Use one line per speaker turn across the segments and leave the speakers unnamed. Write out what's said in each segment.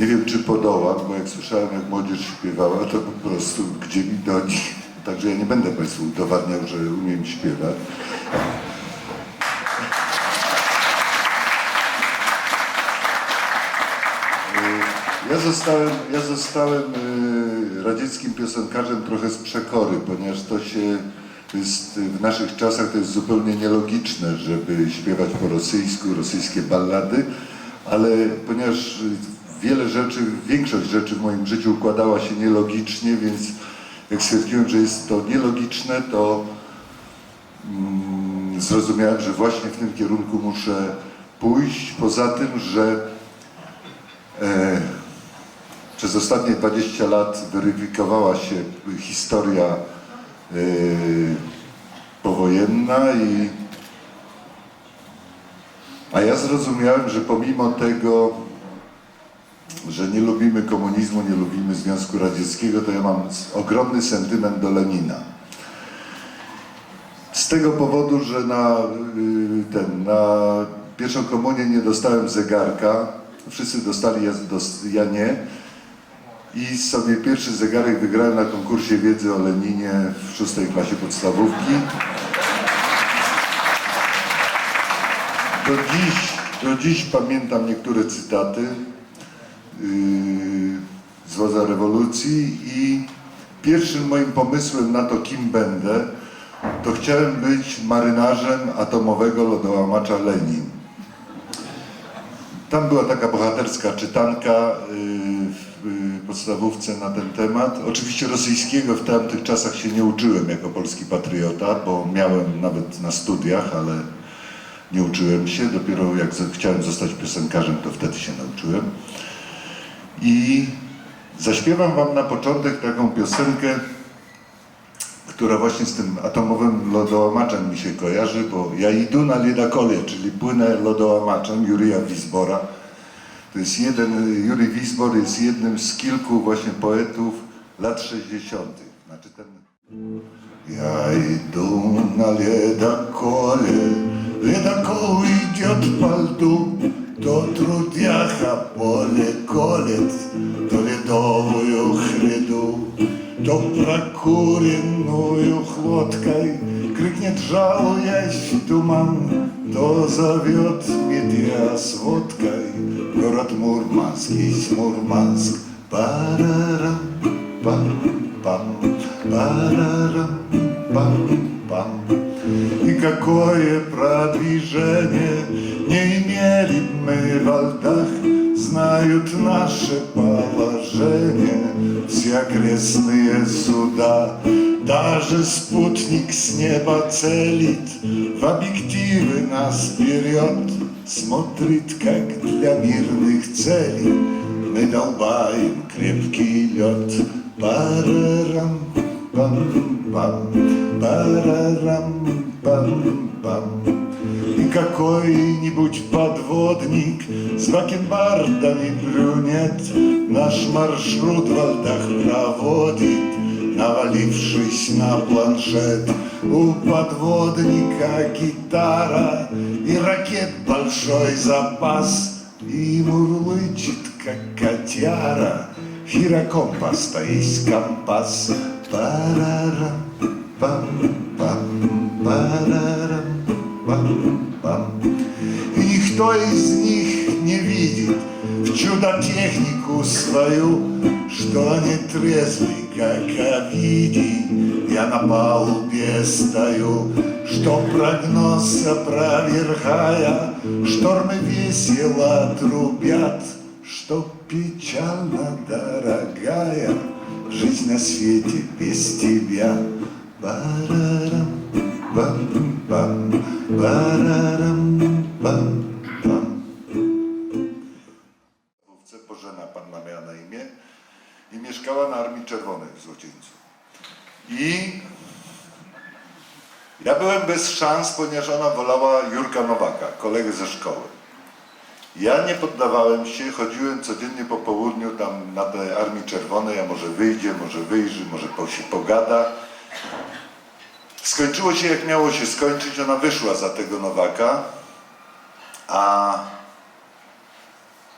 Nie wiem, czy podołam, bo jak słyszałem, jak młodzież śpiewała, to po prostu gdzie mi do nich. Także ja nie będę Państwu udowadniał, że umiem śpiewać. Ja zostałem, ja zostałem y, radzieckim piosenkarzem trochę z przekory, ponieważ to się jest w naszych czasach to jest zupełnie nielogiczne, żeby śpiewać po rosyjsku, rosyjskie ballady, ale ponieważ wiele rzeczy, większość rzeczy w moim życiu układała się nielogicznie, więc jak stwierdziłem, że jest to nielogiczne, to mm, zrozumiałem, że właśnie w tym kierunku muszę pójść. Poza tym, że e, przez ostatnie 20 lat weryfikowała się historia e, powojenna i a ja zrozumiałem, że pomimo tego, że nie lubimy komunizmu, nie lubimy Związku Radzieckiego, to ja mam ogromny sentyment do Lenina. Z tego powodu, że na, y, ten, na pierwszą komunię nie dostałem zegarka, wszyscy dostali, ja, ja nie. I sobie pierwszy zegarek wygrałem na konkursie wiedzy o Leninie w szóstej klasie podstawówki. Do dziś, do dziś pamiętam niektóre cytaty z wodza rewolucji i pierwszym moim pomysłem na to, kim będę, to chciałem być marynarzem atomowego lodołamacza Lenin. Tam była taka bohaterska czytanka yy, w yy, podstawówce na ten temat. Oczywiście rosyjskiego w tamtych czasach się nie uczyłem jako polski patriota, bo miałem nawet na studiach, ale nie uczyłem się. Dopiero jak chciałem zostać piosenkarzem, to wtedy się nauczyłem. I zaśpiewam Wam na początek taką piosenkę, która właśnie z tym atomowym lodołamaczem mi się kojarzy, bo ja idę na liedakole, czyli płynę lodołamaczem Jurija Wisbora. To jest jeden, Juri Wisbor jest jednym z kilku właśnie poetów lat 60. Znaczy ten... Ja idę na liedakole, liedakol idzie od То трудяха поле колет, то ледовую хреду, То прокуренную хлодкой крикнет жалуясь туман, То зовет медведя с водкой город Мурманский, Мурманск. Парарам, пам, пам, парарам, пам, пам. И какое продвижение не имели мы в Альтах, Знают наше положение все окрестные суда. Даже спутник с неба целит, в объективы нас берет, Смотрит, как для мирных целей мы долбаем крепкий лед. Парарам, пам, пам, парарам, пам. И какой-нибудь подводник с бакенбардами брюнет Наш маршрут в Альтах проводит, навалившись на планшет. У подводника гитара и ракет большой запас И мурлычет, как котяра, Гирокомпас-то есть компас. Парарам, пам, И никто из них не видит в чудо-технику свою, Что они трезвый, как Овидий, я на палубе стою, Что прогноз опровергая, штормы весело трубят, Что печально, дорогая, жизнь на свете без тебя. Owce Bożena panna miała na imię i mieszkała na Armii Czerwonej w Złocieńcu. I ja byłem bez szans, ponieważ ona wolała Jurka Nowaka, kolegę ze szkoły. Ja nie poddawałem się, chodziłem codziennie po południu tam na tej Armii Czerwonej, a może wyjdzie, może wyjrzy, może się pogada. Skończyło się jak miało się skończyć, ona wyszła za tego Nowaka, a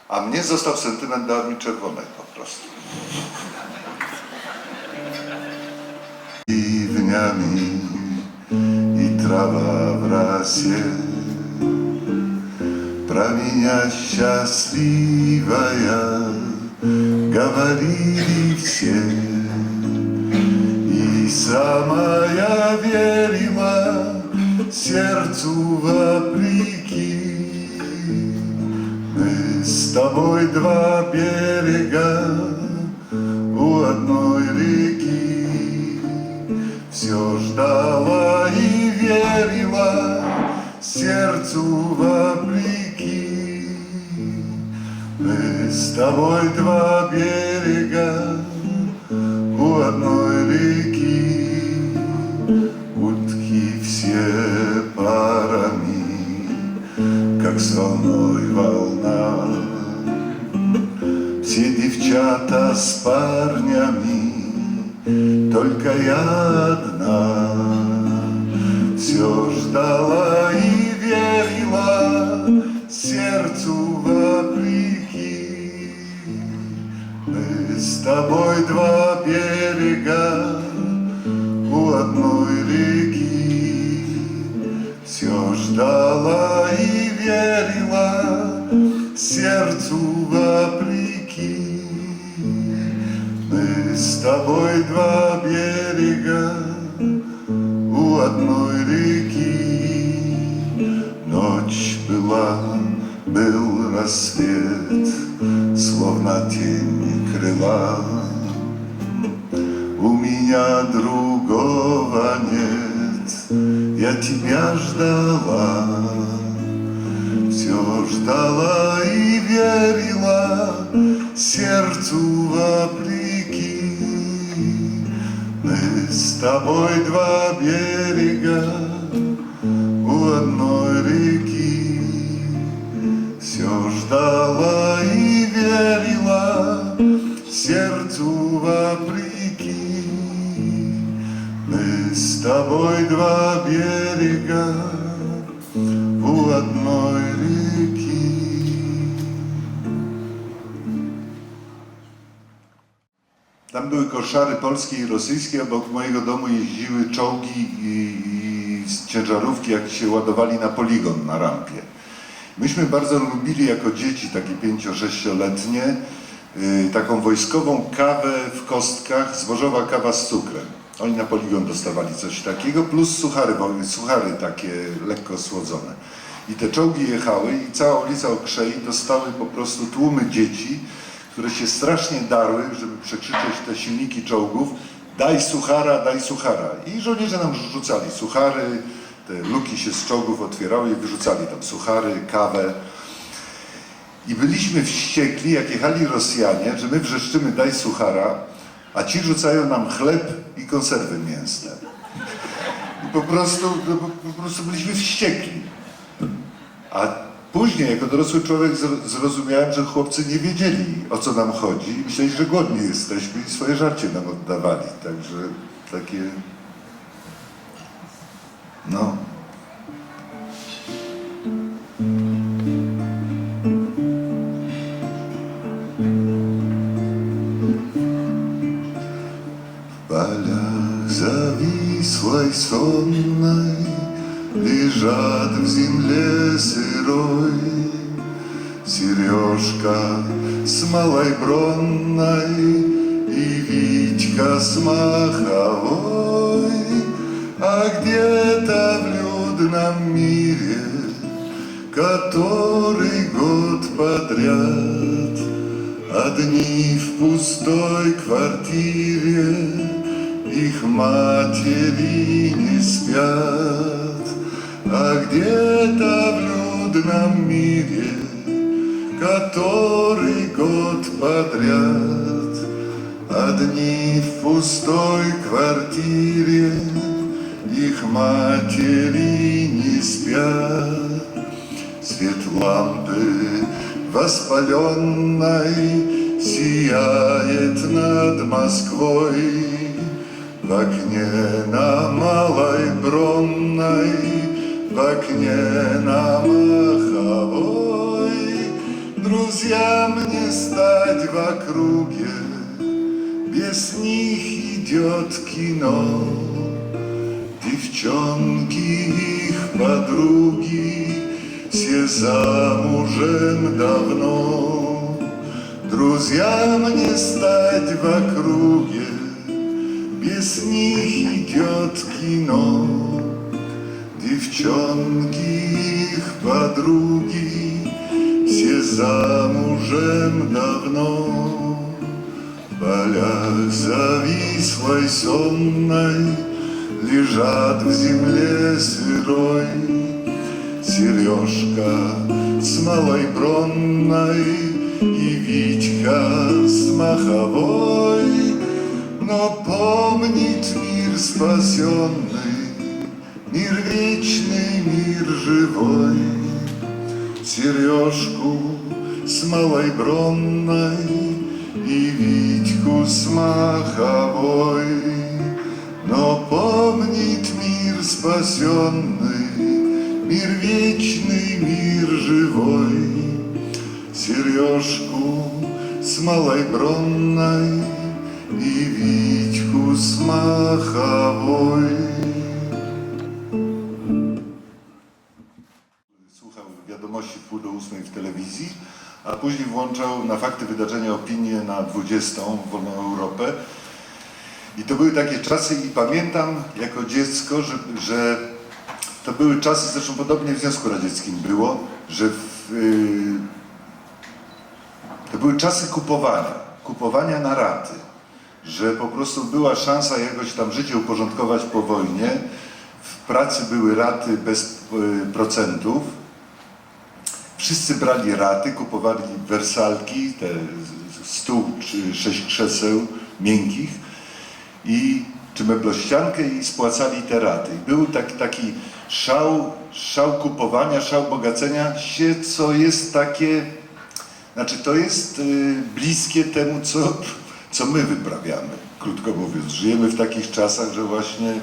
A mnie został sentyment do Armii Czerwonej po prostu. I dniami i trawa w rasie Promienia счастливая Говорили все И Самая верила Сердцу вопреки. Мы с тобой два берега У одной реки. Все ждала и верила Сердцу вопреки. Мы с тобой два берега У одной реки девчата с парнями Только я одна. Все ждала и верила Сердцу вопреки. Мы с тобой два берега У одной реки. Все ждала тобой два берега У одной реки. Ночь была, был рассвет Словно тень крыла. У меня другого нет Я тебя ждала. Все ждала и верила сердцу вопреки. С тобой два берега у одной реки. Все ждала и верила сердцу вопреки. Мы с тобой два берега były koszary polskie i rosyjskie, obok mojego domu jeździły czołgi i, i ciężarówki, jak się ładowali na poligon na rampie. Myśmy bardzo lubili jako dzieci, takie 5-6-letnie, y, taką wojskową kawę w kostkach, zbożowa kawa z cukrem. Oni na poligon dostawali coś takiego, plus suchary, suchary takie lekko słodzone. I te czołgi jechały i cała ulica Okrzei dostały po prostu tłumy dzieci, które się strasznie darły, żeby przekrzyczeć te silniki czołgów daj suchara, daj suchara. I żołnierze nam rzucali suchary, te luki się z czołgów otwierały i wyrzucali tam suchary, kawę. I byliśmy wściekli, jak jechali Rosjanie, że my wrzeszczymy daj suchara, a ci rzucają nam chleb i konserwy mięsne. I po prostu, no, po, prostu byliśmy wściekli. A później, jako dorosły człowiek, zro- zrozumiałem, że chłopcy nie wiedzieli, o co nam chodzi. i Myśleli, że głodni jesteśmy i swoje żarcie nam oddawali. Także takie... No... маховой А где-то в людном мире Который год подряд Одни в пустой квартире Их матери не спят. А где-то в людном мире Который год подряд Одни в пустой квартире Их матери не спят. Свет лампы воспаленной Сияет над Москвой. В окне на Малой Бронной В окне на Маховой. Друзья мне стать в округе, без них идет кино. Девчонки их подруги, все замужем давно. Друзья мне стать в округе, без них идет кино. Девчонки их подруги, все замужем давно. В полях завислой сонной Лежат в земле сырой. Сережка с малой бронной И Витька с маховой. Но помнит мир спасенный Мир вечный, мир живой. Сережку с малой бронной И Витьку с маховой Но помнит мир спасенный Мир вечный, мир живой. Сережку с малой бронной И Витьку с маховой słuchał wiadomości pół do w telewizji, a później włączał na fakty wydarzenia opinię na 20 Wolną Europę. I to były takie czasy i pamiętam jako dziecko, że, że to były czasy, zresztą podobnie w Związku Radzieckim było, że w, y, to były czasy kupowania, kupowania na raty, że po prostu była szansa jakoś tam życie uporządkować po wojnie. W pracy były raty bez y, procentów. Wszyscy brali raty, kupowali wersalki, te stół czy sześć krzeseł miękkich i czy meblościankę i spłacali te raty. Był tak, taki szał, szał kupowania, szał bogacenia się, co jest takie, znaczy to jest y, bliskie temu, co, co my wyprawiamy, krótko mówiąc. Żyjemy w takich czasach, że właśnie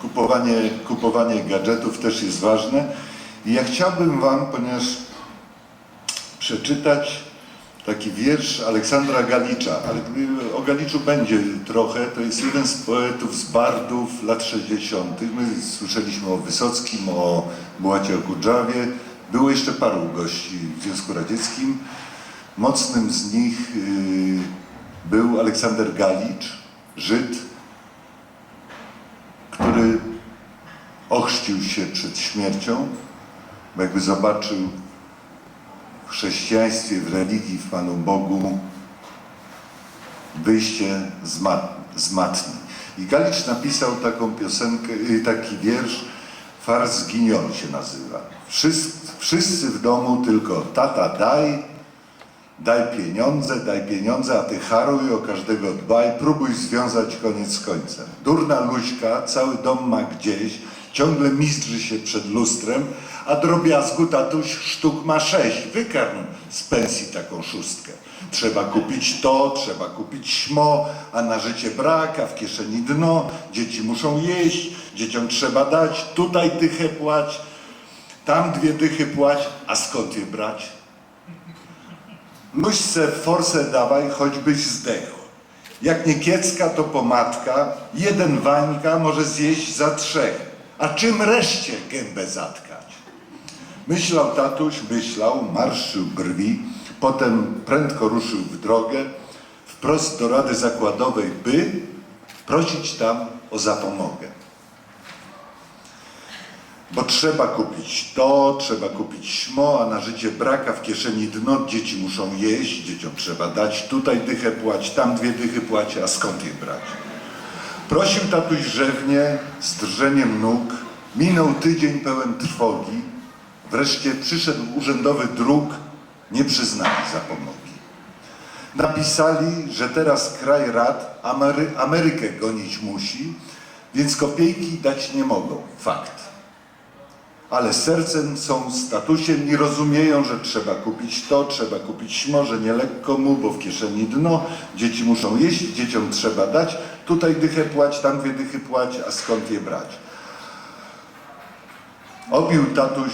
kupowanie, kupowanie gadżetów też jest ważne. I ja chciałbym Wam, ponieważ przeczytać taki wiersz Aleksandra Galicza, ale o Galiczu będzie trochę, to jest jeden z poetów, z bardów lat 60. My słyszeliśmy o Wysockim, o Bułacie Okudżawie, było jeszcze paru gości w Związku Radzieckim. Mocnym z nich y, był Aleksander Galicz, Żyd, który ochrzcił się przed śmiercią, bo jakby zobaczył w chrześcijaństwie, w religii, w Panu Bogu wyjście z, mat, z matni. I Galicz napisał taką piosenkę, y, taki wiersz, Fars zginiony się nazywa. Wszyscy, wszyscy w domu tylko tata daj, daj pieniądze, daj pieniądze, a ty haruj, o każdego dbaj, próbuj związać koniec z końcem. Durna luźka, cały dom ma gdzieś, ciągle mistrzy się przed lustrem, a drobiazgu tatuś sztuk ma sześć. Wykarm z pensji taką szóstkę. Trzeba kupić to, trzeba kupić śmo, a na życie brak, a w kieszeni dno. Dzieci muszą jeść, dzieciom trzeba dać, tutaj dychę płać, tam dwie dychy płać, a skąd je brać? Luźce forsę dawaj, choćbyś zdechł. Jak nie kiecka, to pomadka, jeden wańka może zjeść za trzech, a czym reszcie gębę zatkać? Myślał tatuś, myślał, marszył brwi, potem prędko ruszył w drogę, wprost do Rady Zakładowej, by prosić tam o zapomogę. Bo trzeba kupić to, trzeba kupić śmo, a na życie braka w kieszeni dno, dzieci muszą jeść, dzieciom trzeba dać, tutaj dychę płać, tam dwie dychy płać, a skąd je brać? Prosił tatuś rzewnie, z drżeniem nóg, minął tydzień pełen trwogi, wreszcie przyszedł urzędowy druk, nie przyznali zapomogi. Napisali, że teraz kraj rad Amery Amerykę gonić musi, więc kopiejki dać nie mogą. Fakt ale sercem są statusiem i rozumieją, że trzeba kupić to, trzeba kupić może nie lekko mu, bo w kieszeni dno, dzieci muszą jeść, dzieciom trzeba dać, tutaj dychę płać, tam dwie dychy płać, a skąd je brać? Obił tatuś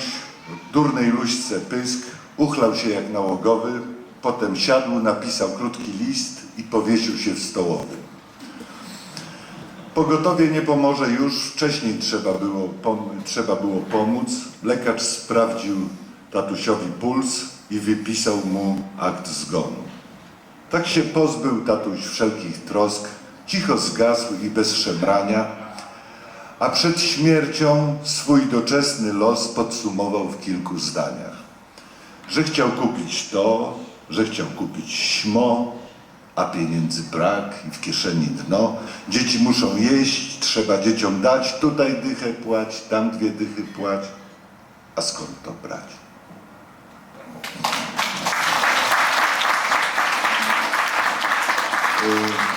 durnej luźce pysk, Uchlał się jak nałogowy, potem siadł, napisał krótki list i powiesił się w stołowym. Pogotowie nie pomoże już, wcześniej trzeba było, trzeba było pomóc. Lekarz sprawdził tatusiowi puls i wypisał mu akt zgonu. Tak się pozbył tatuś wszelkich trosk, cicho zgasł i bez szemrania, a przed śmiercią swój doczesny los podsumował w kilku zdaniach. Że chciał kupić to, że chciał kupić śmo, a pieniędzy brak i w kieszeni dno. Dzieci muszą jeść, trzeba dzieciom dać, tutaj dychę płać, tam dwie dychy płać. A skąd to brać? Y,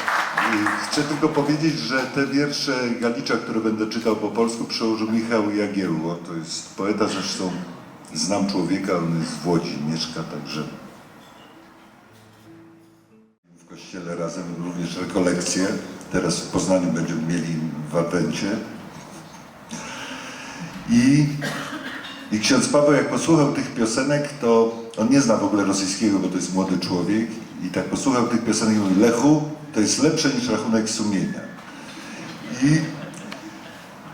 Chcę tylko powiedzieć, że te wiersze Galicza, które będę czytał po polsku, przełożył Michał Jagiełło. To jest poeta, zresztą znam człowieka, on jest w Łodzi, mieszka, także kościele razem również rekolekcje. Teraz w Poznaniu będziemy mieli w Adwencie. I, I ksiądz Paweł, jak posłuchał tych piosenek, to on nie zna w ogóle rosyjskiego, bo to jest młody człowiek. I tak posłuchał tych piosenek i mówi, Lechu, to jest lepsze niż rachunek sumienia. I,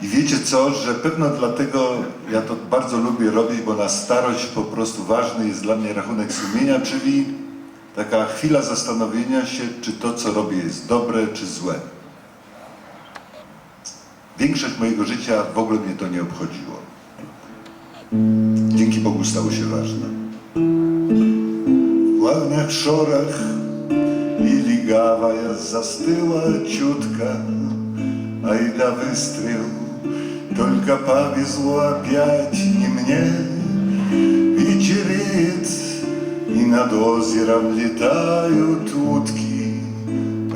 I wiecie co, że pewno dlatego ja to bardzo lubię robić, bo na starość po prostu ważny jest dla mnie rachunek sumienia, czyli taka chwila zastanowienia się, czy to, co robię, jest dobre, czy złe. Większość mojego życia w ogóle mnie to nie obchodziło. Dzięki Bogu stało się ważne. W ławniach szorach i ligawая zastыла чутко, Айда выстрел, только повезло опять не мне. Вечереет, и над озером летают утки,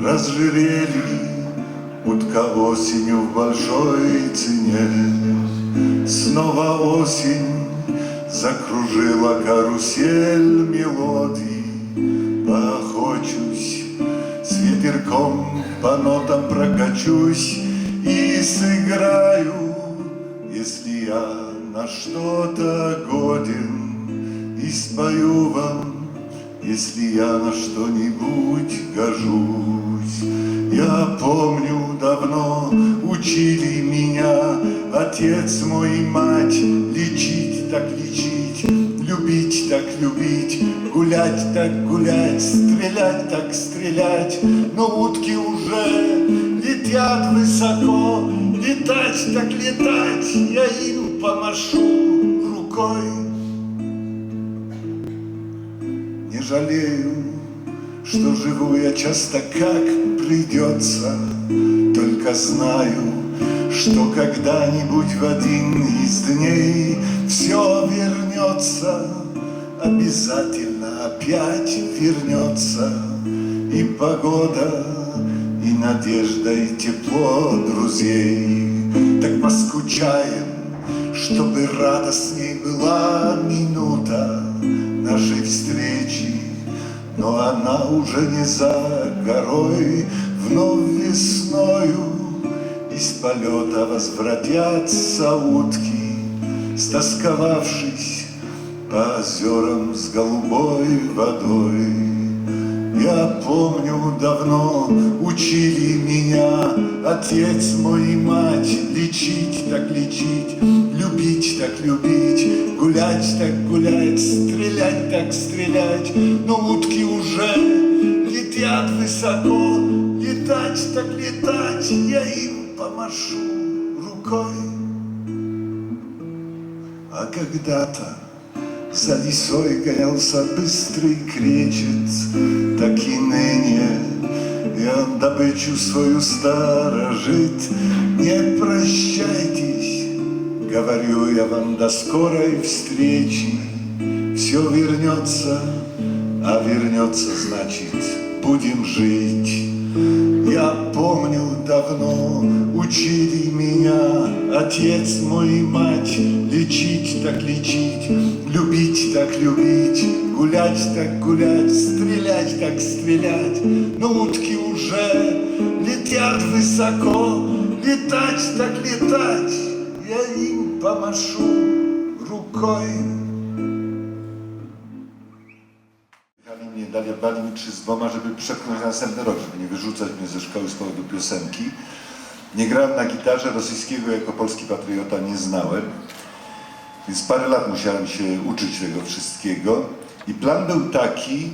Разжирели, утка осенью в большой цене. Снова осень закружила карусель мелодий. Поохочусь, с ветерком по нотам прокачусь И сыграю, если я на что-то годен И спою вам, если я на что-нибудь гожусь. Я помню, давно учили меня Отец мой и мать лечить так лечить, Любить так любить, гулять так гулять, Стрелять так стрелять, но утки уже летят высоко, Летать так летать, я им помашу рукой. Жалею, что живу я часто как придется, Только знаю, что когда-нибудь в один из дней Все вернется, обязательно опять вернется И погода, и надежда, и тепло друзей. Так поскучаем, чтобы радостней была минута нашей встречи но она уже не за горой, вновь весною Из полета возвратятся утки, Стосковавшись по озерам с голубой водой. Я помню, давно учили меня Отец мой и мать лечить так лечить, Любить так любить, гулять так гулять, Стрелять так стрелять, но утки уже летят высоко, Летать так летать, я им помашу рукой. А когда-то за лисой гонялся быстрый кречет, так и ныне я добычу свою сторожит. Не прощайтесь, говорю я вам до скорой встречи. Все вернется, а вернется значит будем жить. Я помню давно учили меня Отец мой и мать Лечить так лечить, любить так любить Гулять так гулять, стрелять так стрелять. Но утки уже летят высоко Летать так летать, я им помашу рукой nie dali, dali mi trzy z dwoma, żeby przepchnąć na następny rok, żeby nie wyrzucać mnie ze szkoły z powodu piosenki. Nie grałem na gitarze, rosyjskiego jako polski patriota nie znałem. Więc parę lat musiałem się uczyć tego wszystkiego. I plan był taki,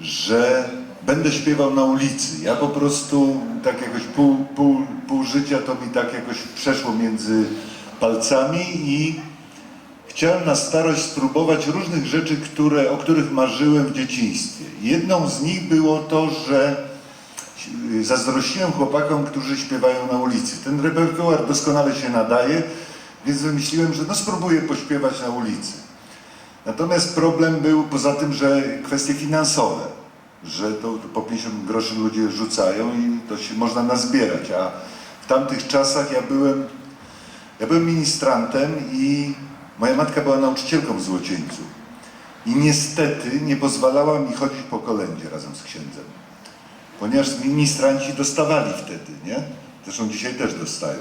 że będę śpiewał na ulicy. Ja po prostu tak jakoś pół, pół, pół życia to mi tak jakoś przeszło między palcami i chciałem na starość spróbować różnych rzeczy, które, o których marzyłem w dzieciństwie. Jedną z nich było to, że zazdrościłem chłopakom, którzy śpiewają na ulicy. Ten repertuar doskonale się nadaje, więc wymyśliłem, że no spróbuję pośpiewać na ulicy. Natomiast problem był poza tym, że kwestie finansowe, że to, to po 50 groszy ludzie rzucają i to się można nazbierać, a w tamtych czasach ja byłem, ja byłem ministrantem i moja matka była nauczycielką w Złocieńcu. I niestety nie pozwalała mi chodzić po kolędzie razem z księdzem. Ponieważ ministranci dostawali wtedy, nie? Zresztą dzisiaj też dostają.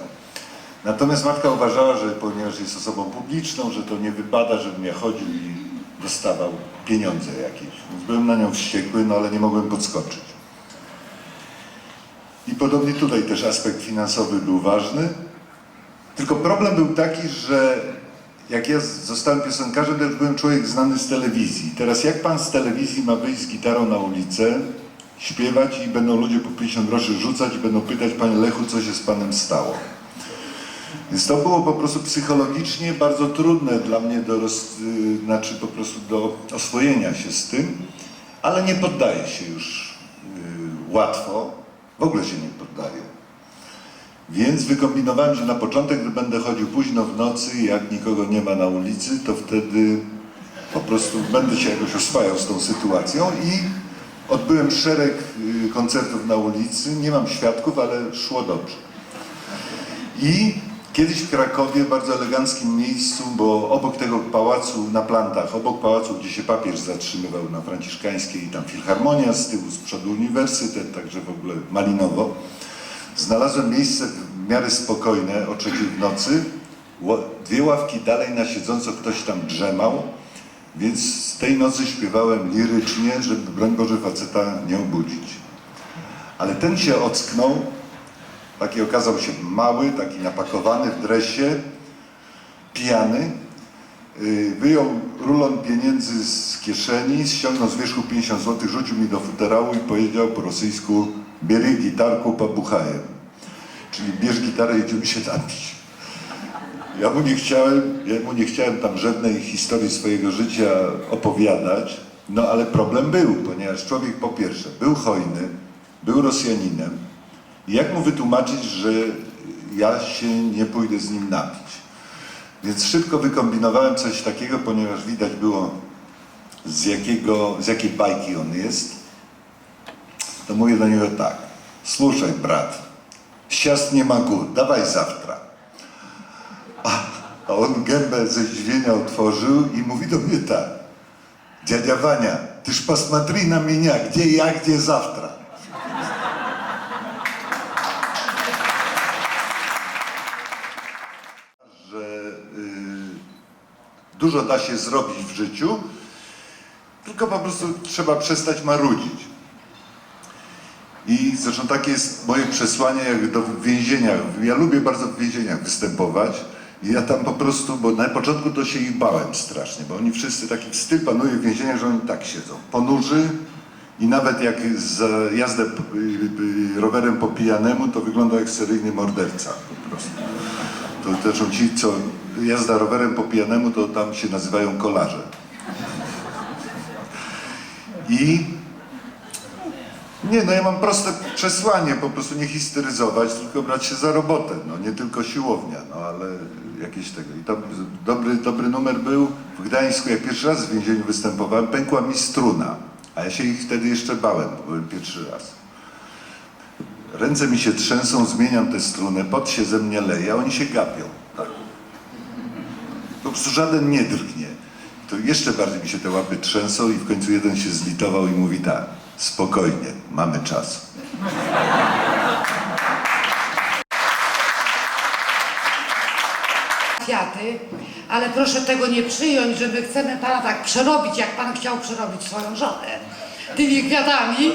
Natomiast matka uważała, że ponieważ jest osobą publiczną, że to nie wypada, żebym ja chodził i dostawał pieniądze jakieś. Więc byłem na nią wściekły, no ale nie mogłem podskoczyć. I podobnie tutaj też aspekt finansowy był ważny. Tylko problem był taki, że jak ja zostałem piosenkarzem, to byłem człowiek znany z telewizji. Teraz jak pan z telewizji ma wyjść z gitarą na ulicę, śpiewać i będą ludzie po 50 groszy rzucać i będą pytać, panie Lechu, co się z panem stało? Więc to było po prostu psychologicznie bardzo trudne dla mnie do, roz, y, znaczy po prostu do oswojenia się z tym, ale nie poddaję się już y, łatwo, w ogóle się nie poddaję. Więc wykombinowałem, że na początek, gdy będę chodził późno w nocy, jak nikogo nie ma na ulicy, to wtedy po prostu będę się jakoś oswajał z tą sytuacją i odbyłem szereg y, koncertów na ulicy. Nie mam świadków, ale szło dobrze. I kiedyś w Krakowie, w bardzo eleganckim miejscu, bo obok tego pałacu na plantach, obok pałacu, gdzie się papież zatrzymywał na Franciszkańskiej tam filharmonia, z tyłu z przodu uniwersytet, także w ogóle malinowo, znalazłem miejsce w miarę spokojne o w nocy. Dwie ławki dalej na siedząco ktoś tam drzemał, więc z tej nocy śpiewałem lirycznie, żeby broń Boże faceta nie obudzić. Ale ten się ocknął, Taki okazał się mały, taki napakowany w dresie, pijany. Yy, Wyjął rulon pieniędzy z kieszeni, ściągnął z wierzchu 50 zł, rzucił mi do futerału i powiedział po rosyjsku Bierę gitarku pobuchajem. Czyli bierz gitarę i idziemy się napić. Ja mu nie chciałem, ja mu nie chciałem tam żadnej historii swojego życia opowiadać, no ale problem był, ponieważ człowiek po pierwsze był hojny, był Rosjaninem, i jak mu wytłumaczyć, że ja się nie pójdę z nim napić? Więc szybko wykombinowałem coś takiego, ponieważ widać było z, jakiego, z jakiej bajki on jest To mówię do niego tak. Słuchaj, brat, siast nie mogу, dawaj zawtra. A, a on gębę ze zdziwienia otworzył i mówi do mnie tak. Dziadzia Wania, tyż посмотри na mnie, gdzie ja, gdzie zawtra. że y, dużo da się zrobić w życiu, tylko po prostu trzeba przestać marudzić. Takie jest moje przesłanie jak do więzienia. Ja lubię bardzo w więzieniach występować. I ja tam po prostu, bo na początku to się ich bałem strasznie, bo oni wszyscy taki styl panuje w więzieniach, że oni tak siedzą. Ponurzy i nawet jak za jazdę y, y, rowerem po pijanemu, to wygląda jak seryjny morderca po prostu. To zresztą ci, co jazda rowerem po pijanemu, to tam się nazywają kolarze. I nie, no ja mam proste przesłanie, po prostu nie histeryzować, tylko brać się za robotę, no nie tylko siłownia, no ale jakieś tego. I to dobry, dobry numer był w Gdańsku, jak pierwszy raz w więzieniu występowałem, pękła mi struna, a ja się ich wtedy jeszcze bałem, bo byłem pierwszy raz. Ręce mi się trzęsą, zmieniam tę strunę, pot się ze mnie leje, a oni się gapią. Tak. Po prostu żaden nie drgnie. To jeszcze bardziej mi się te łapy trzęsą i w końcu jeden się zlitował i mówi tak, spokojnie, mamy czas.
kwiaty, ale proszę tego nie przyjąć, że my chcemy pana tak przerobić, jak pan chciał przerobić swoją żonę tymi kwiatami.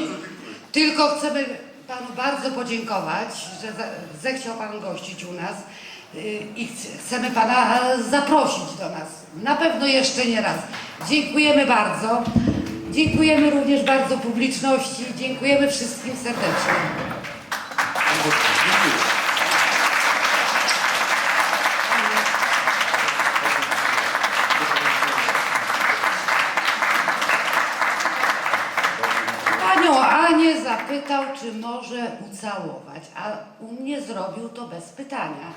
Tylko chcemy panu bardzo podziękować, że zechciał pan gościć u nas yy, i ch- chcemy pana zaprosić do nas. Na pewno jeszcze nie raz. Dziękujemy bardzo. Dziękujemy również bardzo publiczności. Dziękujemy wszystkim serdecznie. Panią Anię zapytał, czy może ucałować, a u mnie zrobił to bez pytania.